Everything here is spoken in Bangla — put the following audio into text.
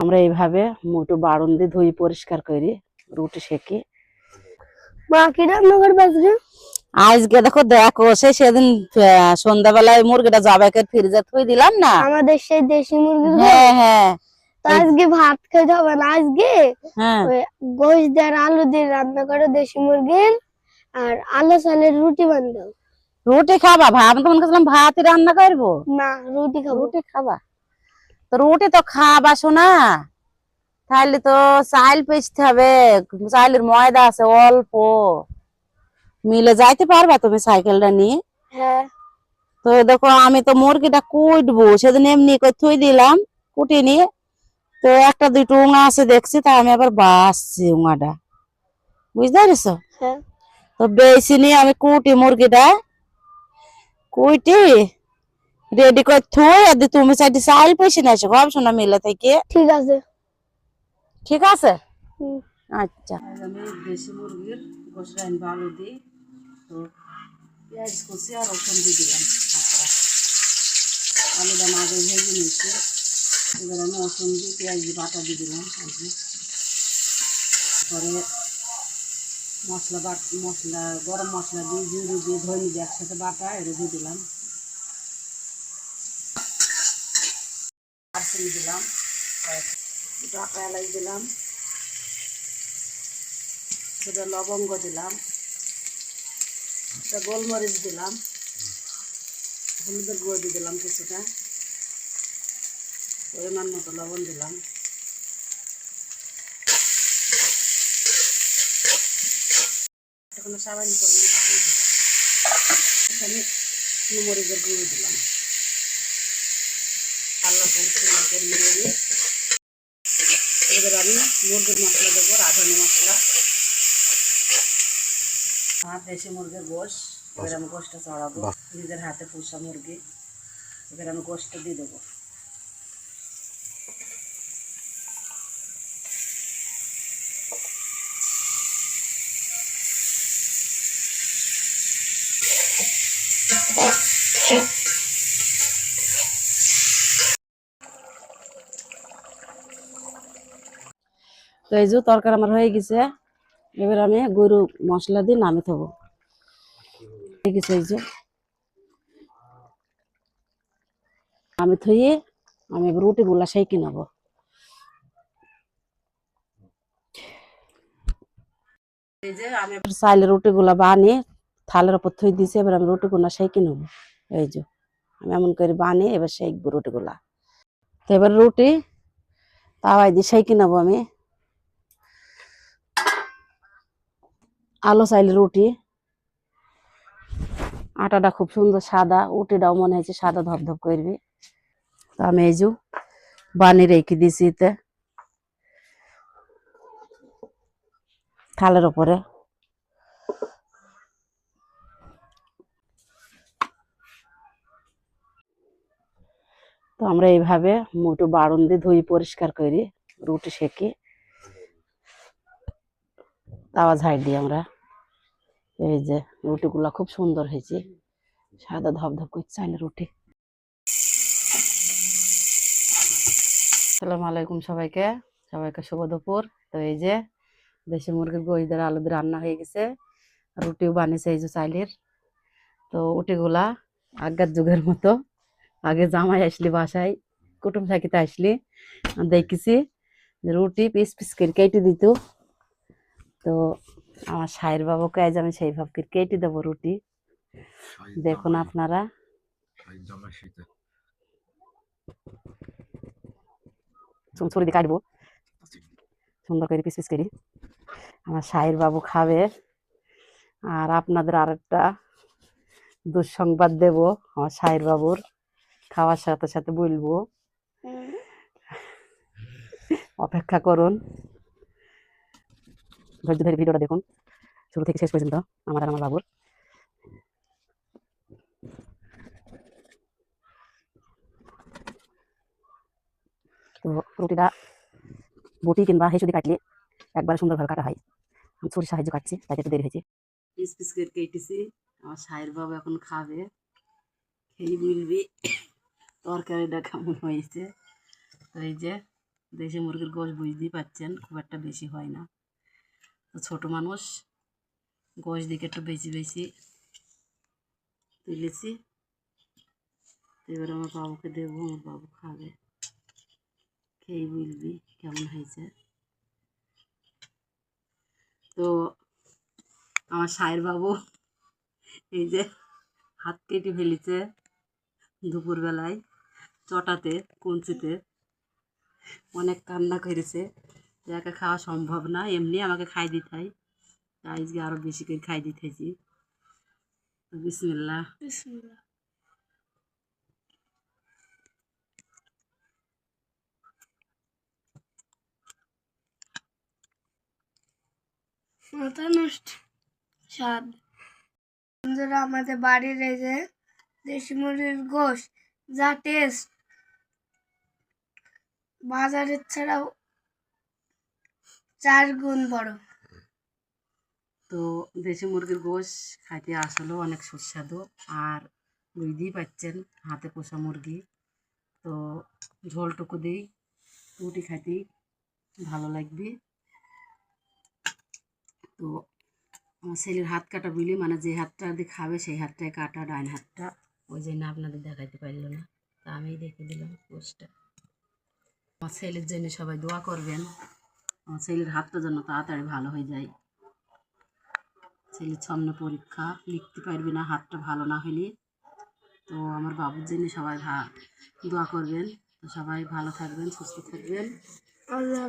আমরা এইভাবে মুটু বাড়ন দিয়ে ধুই পরিষ্কার করি রুটি সেকি। আজকে দেখো দেখো সে সেদিন সন্ধ্যাবেলায় মুরগিটা জবাইকে ফ্রিজে থুই দিলাম না? আমাদের সেই দেশি মুরগি হ্যাঁ হ্যাঁ। আজকে ভাত খেতে হবে না। আজকে হ্যাঁ। গোশ দিয়ে আলু দিয়ে রান্না করো দেশি মুরগির আর আলু চালের রুটি বানাও। রুটি খাবা? ভাত? আমি তো মনে করছিলাম ভাতই রান্না করব। না রুটি খাব। রুটি খাবা? তো রুটি তো খাবা শোনা তাহলে তো চাইল পেছতে হবে। চাইলের ময়দা আছে অল্প। মিলে যাইতে পারবা তুমি সাইকেলটা নিয়ে। হ্যাঁ। তো দেখো আমি তো মুরগিটা কুটবো সেদিন এমনি করে থুই দিলাম কুটি নিয়ে। তো একটা দুইটো উঙা আছে দেখছি তা আমি আবার বাসছি উঙাটা। বুঝতে পারিস? হ্যাঁ। তো বেশি নিয়ে আমি কুটি মুরগিটা। কুইটি রেডি করে থুই আর দিয়ে তুমি চাইতে চাইল পেয়েছি না সব শোনা মিলে থেকে ঠিক আছে ঠিক আছে হুম। আচ্ছা আমি দেশি মুরগির গোসরা আনব আলু দিই তো পেঁয়াজ কুচি আর রসুন দিয়ে দিলাম আপনারা আলুটা মাঝে ভেজে নিচ্ছি এবার আমি রসুন দিয়ে পেঁয়াজ দিয়ে বাটা দিয়ে দিলাম আর কি। পরে মশলা বাট মশলা গরম মশলা দিয়ে জিরে দিয়ে ধনে দিয়ে একসাথে বাটা এটা দিয়ে দিলাম চিনি দিলাম। ডাটা এলাচ দিলাম। সেটা লবঙ্গ দিলাম। সেটা গোলমরিচ দিলাম। হলুদের গুঁড়ো দিয়ে দিলাম কিছুটা। পরিমাণ মতো লবণ দিলাম। সামান্য পরিমাণ পানি দিলাম। এখানে মরিচের গুঁড়ো দিলাম। আল্লাহ করে নিয়ে এবার আমি মুরগির মশলা দেবো রাঁধুনি মশলা। আমার দেশি মুরগির গোশ। এবার আমি গোশটা চড়াবো। নিজের হাতে পুষা মুরগি। এবার আমি গোশটা দিয়ে দেবো। তো এই যে তরকারি আমার হয়ে গেছে। এবার আমি গরু মশলা দিয়ে নামে থবো। হয়ে গেছে এই যে। আমি থইয়ে আমি এবার রুটি গুলা সেই কিনাবো এই যে আমি চাইলে রুটি গুলা বানিয়ে থালের উপর থই দিয়েছি এবার আমি রুটি গুলা সেই কিনবো এই যে, আমি এমন করে বানিয়ে এবার সেইকবো রুটি গুলা। তো এবার রুটি তাওয়াই দিয়ে সেই কিনাবো আমি। আলো চাইলে রুটি। আটাটা খুব সুন্দর সাদা, উটিটাও মনে হয়েছে সাদা ধপধপ করবি। তো আমি এই যে বানিয়ে রেখে দিছি এতে। থালের ওপরে তো আমরা এইভাবে মুটু বাড়ন দিয়ে ধুই পরিষ্কার করি রুটি সেকি তাওয়া ঝাড় দিই আমরা। এই যে রুটিগুলা খুব সুন্দর হয়েছে। সাদা ধপধপ করছে চাইলে রুটি। সালাম আলাইকুম সবাইকে। সবাইকে শুভ দুপুর। তো এই যে দেশি মুরগির গোইদের আলু দিয়ে রান্না হয়ে গেছে। রুটিও বানিয়েছে এই যে চাইলের। তো উটিগুলা আগের যুগের মতো। আগে জামাই আসলি বাসায়, কুটুম থাকিতে আসলি। দেখেছি রুটি পিস পিস করে কেটে দিত। তো আমার সাহের বাবুকে আজ আমি সেইভাবে করে কেটে দেবো রুটি। দেখুন আপনারা। ছুরি দিয়ে কাটবো। সুন্দর করে পিস পিস করি। আমার সাহের বাবু খাবে। আর আপনাদের আরেকটা দুঃসংবাদ দেব আমার সাহের বাবুর। খাওয়ার সাথে সাথে বলব। অপেক্ষা করুন। ধৈর্য ধরে ভিডিওটা দেখুন। শুরু থেকে শেষ পর্যন্ত, আমার আমার বাবুর। তো রুটিটা বটি কিংবা হেসু দিয়ে কাটলে একবারে সুন্দরভাবে কাটা হয়। আমি ছুরির সাহায্য কাটছি, তাই একটু দেরি হয়েছে। পিস পিস করে কেটেছি, আমার সাহের বাবু এখন খাবে। খেয়ে বলবি, তরকারিটা কেমন হয়েছে? তো এই যে দেশি মুরগির গোশ বুঝতেই পাচ্ছেন খুব একটা বেশি হয় না। ছোটো মানুষ। গোশ দিকে একটু বেশি বেশি তুলেছি। এবার আমার বাবুকে দেবো, আমার বাবু খাবে। খেয়ে বুঝবি কেমন হয়েছে? তো আমার সায়ের বাবু এই যে হাত কেটে ফেলেছে দুপুরবেলায়, চটাতে, কঞ্চিতে। অনেক কান্না করেছে। একা খাওয়া সম্ভব না, এমনি আমাকে খাই দিতে হয়। তাই আজকে আরও বেশি করে খাই দিতেছি বিসমিল্লা স্বাদ। বন্ধুরা, আমাদের বাড়ির এই যে দেশি মুরগির গোশ, যা টেস্ট বাজারের ছাড়াও চার গুণ বড়। তো দেশি মুরগির গোশ খাইতে আসলেও অনেক সুস্বাদু। আর বুঝতেই পাচ্ছেন হাতে পোষা মুরগি। তো ঝোলটুকু দিই, রুটি খাইতেই ভালো লাগবে। তো আমার ছেলের হাত কাটা বুঝলি মানে যে হাতটা দিয়ে খাবে সেই হাতটাই কাটা, ডাইন হাতটা। ওই জন্য আপনাদের দেখাইতে পারল না। তা আমি দেখে দিলাম পোস্টটা আমার ছেলের জন্য সবাই দোয়া করবেন। ছেলের হাতটা যেন তাড়াতাড়ি ভালো হয়ে যায়। ছেলের সামনে পরীক্ষা, লিখতে পারবি না, হাতটা ভালো না হলে তো আমার বাবুর জন্য সবাই ভা, দোয়া করবেন। তো সবাই ভালো থাকবেন, সুস্থ থাকবেন। আল্লাহ